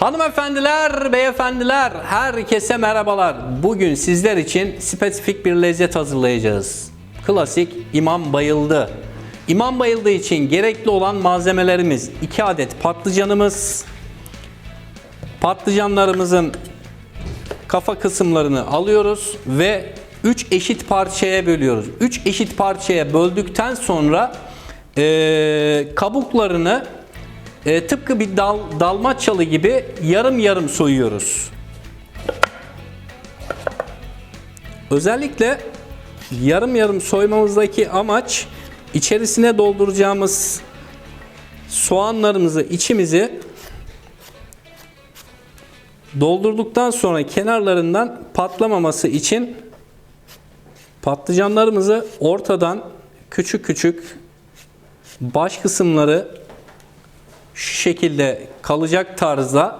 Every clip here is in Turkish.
Hanımefendiler, beyefendiler, herkese merhabalar. Bugün sizler için spesifik bir lezzet hazırlayacağız. Klasik imam bayıldı. İmam bayıldığı için gerekli olan malzemelerimiz 2 adet patlıcanımız. Patlıcanlarımızın kafa kısımlarını alıyoruz ve 3 eşit parçaya bölüyoruz. 3 eşit parçaya böldükten sonra eee, kabuklarını eee, tıpkı bir dal, dalmaçyalı gibi yarım yarım soyuyoruz. Özellikle yarım yarım soymamızdaki amaç içerisine dolduracağımız soğanlarımızı, içimizi Doldurduktan sonra kenarlarından patlamaması için patlıcanlarımızı ortadan küçük küçük baş kısımları şu şekilde kalacak tarzda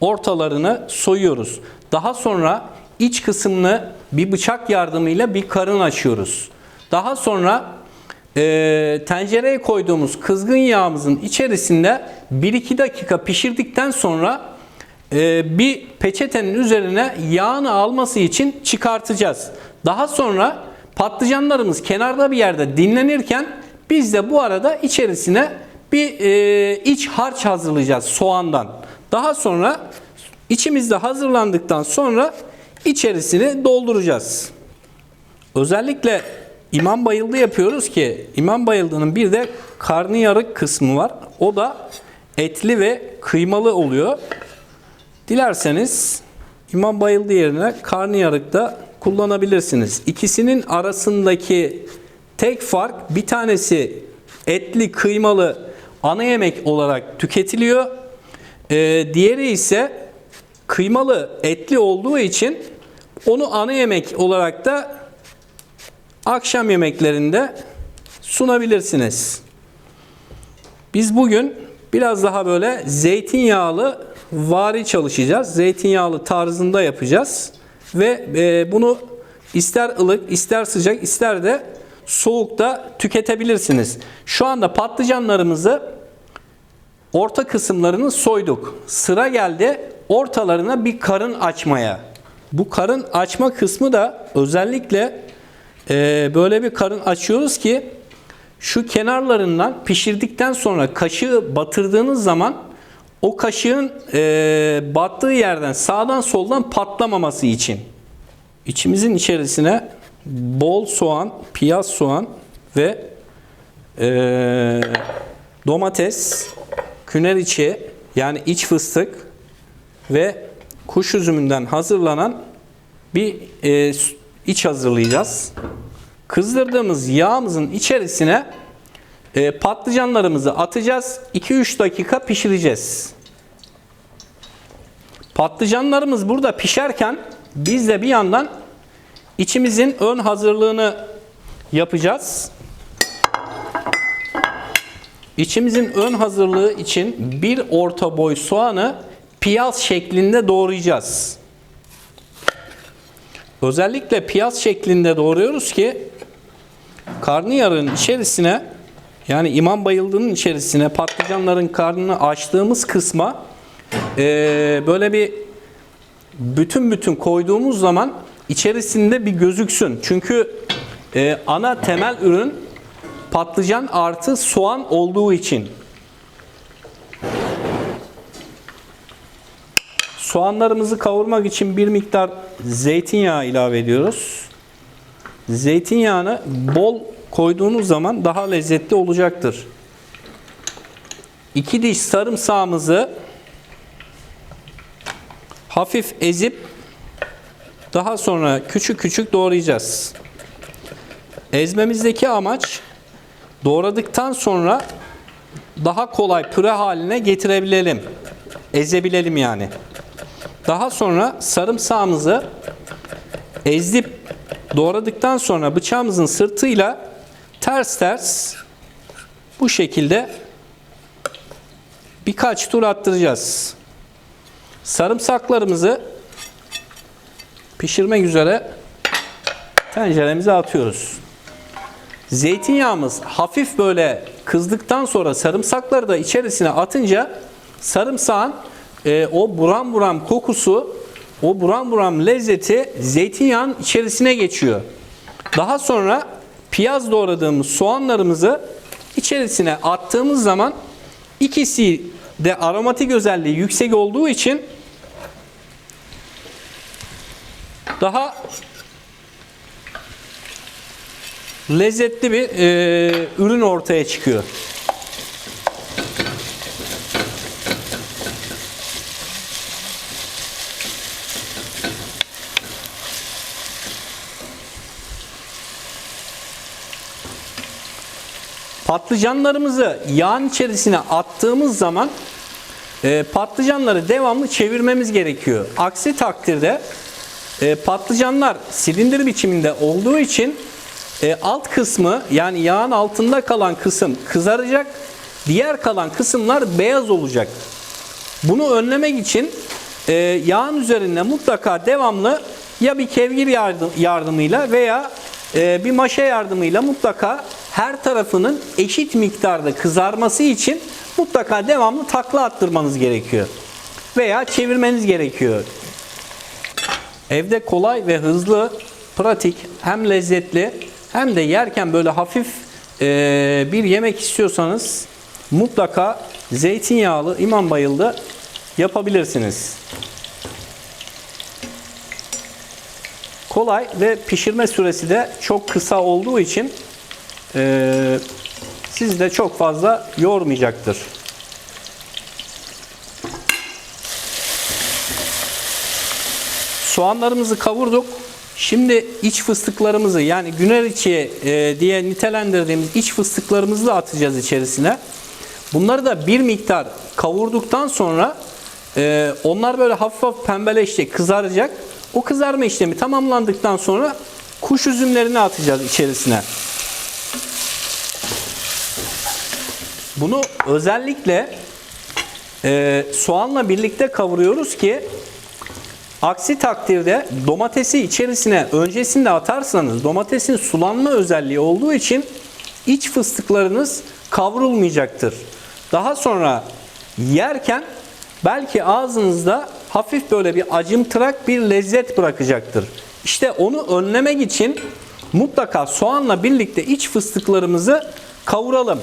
ortalarını soyuyoruz. Daha sonra iç kısmını bir bıçak yardımıyla bir karın açıyoruz. Daha sonra e, tencereye koyduğumuz kızgın yağımızın içerisinde 1-2 dakika pişirdikten sonra e, bir peçetenin üzerine yağını alması için çıkartacağız. Daha sonra patlıcanlarımız kenarda bir yerde dinlenirken biz de bu arada içerisine bir e, iç harç hazırlayacağız soğandan. Daha sonra içimizde hazırlandıktan sonra içerisini dolduracağız. Özellikle İmam Bayıldı yapıyoruz ki İmam Bayıldı'nın bir de karnıyarık kısmı var. O da etli ve kıymalı oluyor. Dilerseniz İmam Bayıldı yerine karnıyarık da kullanabilirsiniz. İkisinin arasındaki tek fark bir tanesi etli kıymalı ana yemek olarak tüketiliyor. Ee, diğeri ise kıymalı etli olduğu için onu ana yemek olarak da akşam yemeklerinde sunabilirsiniz. Biz bugün biraz daha böyle zeytinyağlı vari çalışacağız. Zeytinyağlı tarzında yapacağız. Ve e, bunu ister ılık, ister sıcak, ister de soğukta tüketebilirsiniz. Şu anda patlıcanlarımızı orta kısımlarını soyduk. Sıra geldi ortalarına bir karın açmaya. Bu karın açma kısmı da özellikle e, böyle bir karın açıyoruz ki şu kenarlarından pişirdikten sonra kaşığı batırdığınız zaman o kaşığın e, battığı yerden sağdan soldan patlamaması için içimizin içerisine bol soğan, piyaz soğan ve e, domates, küner içi yani iç fıstık ve kuş üzümünden hazırlanan bir e, iç hazırlayacağız. Kızdırdığımız yağımızın içerisine e, patlıcanlarımızı atacağız. 2-3 dakika pişireceğiz. Patlıcanlarımız burada pişerken biz de bir yandan içimizin ön hazırlığını yapacağız. İçimizin ön hazırlığı için bir orta boy soğanı piyaz şeklinde doğrayacağız. Özellikle piyaz şeklinde doğruyoruz ki karnıyarın içerisine yani imam bayıldığının içerisine patlıcanların karnını açtığımız kısma eee, böyle bir bütün bütün koyduğumuz zaman içerisinde bir gözüksün. Çünkü eee, ana temel ürün patlıcan artı soğan olduğu için. Soğanlarımızı kavurmak için bir miktar zeytinyağı ilave ediyoruz. Zeytinyağını bol koyduğunuz zaman daha lezzetli olacaktır. 2 diş sarımsağımızı hafif ezip daha sonra küçük küçük doğrayacağız. Ezmemizdeki amaç doğradıktan sonra daha kolay püre haline getirebilelim. Ezebilelim yani. Daha sonra sarımsağımızı ezip doğradıktan sonra bıçağımızın sırtıyla ters ters bu şekilde birkaç tur attıracağız. Sarımsaklarımızı pişirmek üzere tenceremize atıyoruz. Zeytinyağımız hafif böyle kızdıktan sonra sarımsakları da içerisine atınca sarımsağın e, o buram buram kokusu, o buram buram lezzeti zeytinyağın içerisine geçiyor. Daha sonra piyaz doğradığımız soğanlarımızı içerisine attığımız zaman ikisi de aromatik özelliği yüksek olduğu için daha lezzetli bir e, ürün ortaya çıkıyor. Patlıcanlarımızı yağın içerisine attığımız zaman e, patlıcanları devamlı çevirmemiz gerekiyor. Aksi takdirde e, patlıcanlar silindir biçiminde olduğu için e, alt kısmı yani yağın altında kalan kısım kızaracak. Diğer kalan kısımlar beyaz olacak. Bunu önlemek için e, yağın üzerinde mutlaka devamlı ya bir kevgir yardım, yardımıyla veya e, bir maşa yardımıyla mutlaka her tarafının eşit miktarda kızarması için mutlaka devamlı takla attırmanız gerekiyor. Veya çevirmeniz gerekiyor. Evde kolay ve hızlı, pratik, hem lezzetli hem de yerken böyle hafif e, bir yemek istiyorsanız mutlaka zeytinyağlı imam bayıldı yapabilirsiniz. Kolay ve pişirme süresi de çok kısa olduğu için e, sizi de çok fazla yormayacaktır. Soğanlarımızı kavurduk. Şimdi iç fıstıklarımızı yani güner e, diye nitelendirdiğimiz iç fıstıklarımızı da atacağız içerisine. Bunları da bir miktar kavurduktan sonra e, onlar böyle hafif hafif pembeleşecek, kızaracak. O kızarma işlemi tamamlandıktan sonra kuş üzümlerini atacağız içerisine. Bunu özellikle e, soğanla birlikte kavuruyoruz ki aksi takdirde domatesi içerisine öncesinde atarsanız domatesin sulanma özelliği olduğu için iç fıstıklarınız kavrulmayacaktır. Daha sonra yerken belki ağzınızda hafif böyle bir acımtırak bir lezzet bırakacaktır. İşte onu önlemek için mutlaka soğanla birlikte iç fıstıklarımızı kavuralım.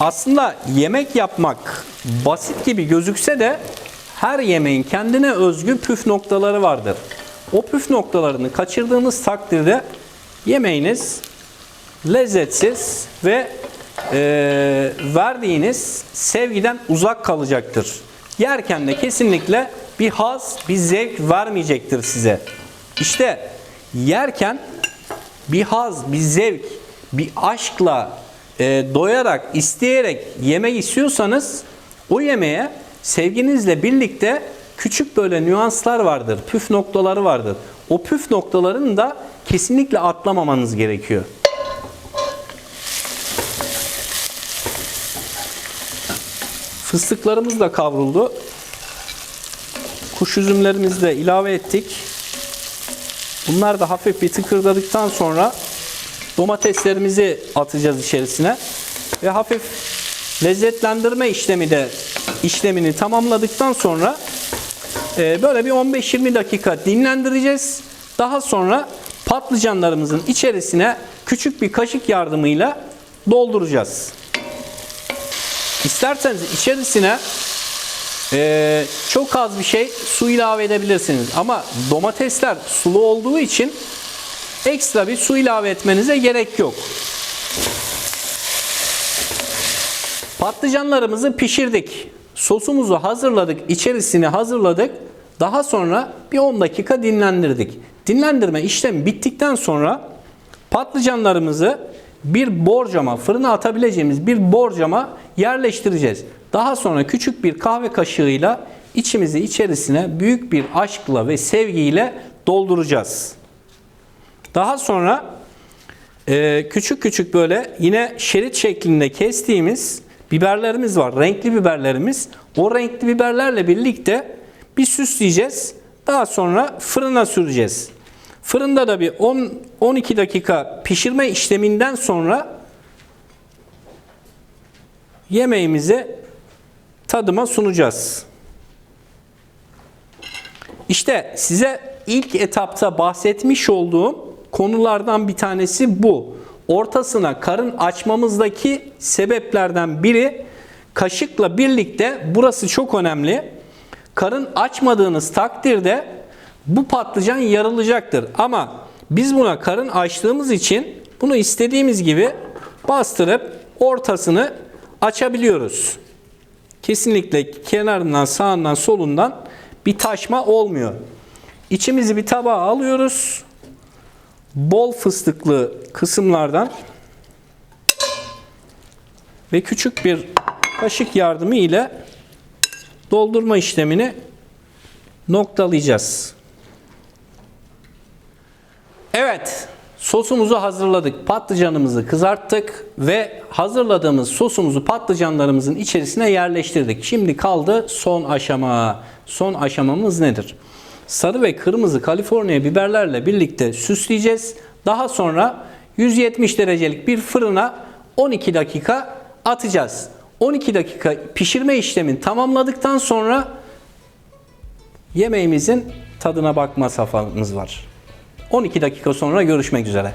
Aslında yemek yapmak basit gibi gözükse de her yemeğin kendine özgü püf noktaları vardır. O püf noktalarını kaçırdığınız takdirde yemeğiniz lezzetsiz ve e, verdiğiniz sevgiden uzak kalacaktır. Yerken de kesinlikle bir haz, bir zevk vermeyecektir size. İşte yerken bir haz, bir zevk, bir aşkla e, doyarak, isteyerek yemek istiyorsanız o yemeğe sevginizle birlikte küçük böyle nüanslar vardır, püf noktaları vardır. O püf noktalarını da kesinlikle atlamamanız gerekiyor. Fıstıklarımız da kavruldu. Kuş üzümlerimizi de ilave ettik. Bunlar da hafif bir tıkırdadıktan sonra domateslerimizi atacağız içerisine. Ve hafif lezzetlendirme işlemi de işlemini tamamladıktan sonra e, böyle bir 15-20 dakika dinlendireceğiz. Daha sonra patlıcanlarımızın içerisine küçük bir kaşık yardımıyla dolduracağız. İsterseniz içerisine e, çok az bir şey su ilave edebilirsiniz. Ama domatesler sulu olduğu için ekstra bir su ilave etmenize gerek yok. Patlıcanlarımızı pişirdik. Sosumuzu hazırladık, içerisini hazırladık. Daha sonra bir 10 dakika dinlendirdik. Dinlendirme işlemi bittikten sonra patlıcanlarımızı bir borcama, fırına atabileceğimiz bir borcama yerleştireceğiz. Daha sonra küçük bir kahve kaşığıyla içimizi içerisine büyük bir aşkla ve sevgiyle dolduracağız. Daha sonra küçük küçük böyle yine şerit şeklinde kestiğimiz biberlerimiz var. Renkli biberlerimiz. O renkli biberlerle birlikte bir süsleyeceğiz. Daha sonra fırına süreceğiz. Fırında da bir 10-12 dakika pişirme işleminden sonra yemeğimizi tadıma sunacağız. İşte size ilk etapta bahsetmiş olduğum konulardan bir tanesi bu. Ortasına karın açmamızdaki sebeplerden biri kaşıkla birlikte burası çok önemli. Karın açmadığınız takdirde bu patlıcan yarılacaktır. Ama biz buna karın açtığımız için bunu istediğimiz gibi bastırıp ortasını açabiliyoruz. Kesinlikle kenarından, sağından, solundan bir taşma olmuyor. İçimizi bir tabağa alıyoruz. Bol fıstıklı kısımlardan ve küçük bir kaşık yardımı ile doldurma işlemini noktalayacağız. Evet, sosumuzu hazırladık. Patlıcanımızı kızarttık ve hazırladığımız sosumuzu patlıcanlarımızın içerisine yerleştirdik. Şimdi kaldı son aşama. Son aşamamız nedir? Sarı ve kırmızı Kaliforniya biberlerle birlikte süsleyeceğiz. Daha sonra 170 derecelik bir fırına 12 dakika atacağız. 12 dakika pişirme işlemini tamamladıktan sonra yemeğimizin tadına bakma safhamız var. 12 dakika sonra görüşmek üzere.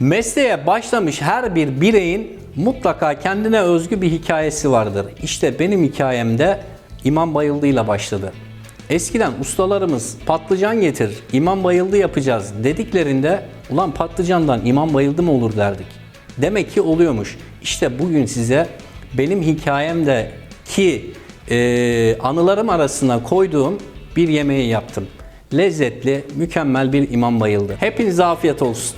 Mesleğe başlamış her bir bireyin mutlaka kendine özgü bir hikayesi vardır. İşte benim hikayemde İmam Bayıldı başladı. Eskiden ustalarımız patlıcan getir, İmam Bayıldı yapacağız dediklerinde ulan patlıcandan İmam Bayıldı mı olur derdik. Demek ki oluyormuş. İşte bugün size benim hikayemdeki e, anılarım arasına koyduğum bir yemeği yaptım. Lezzetli, mükemmel bir İmam Bayıldı. Hepinize afiyet olsun.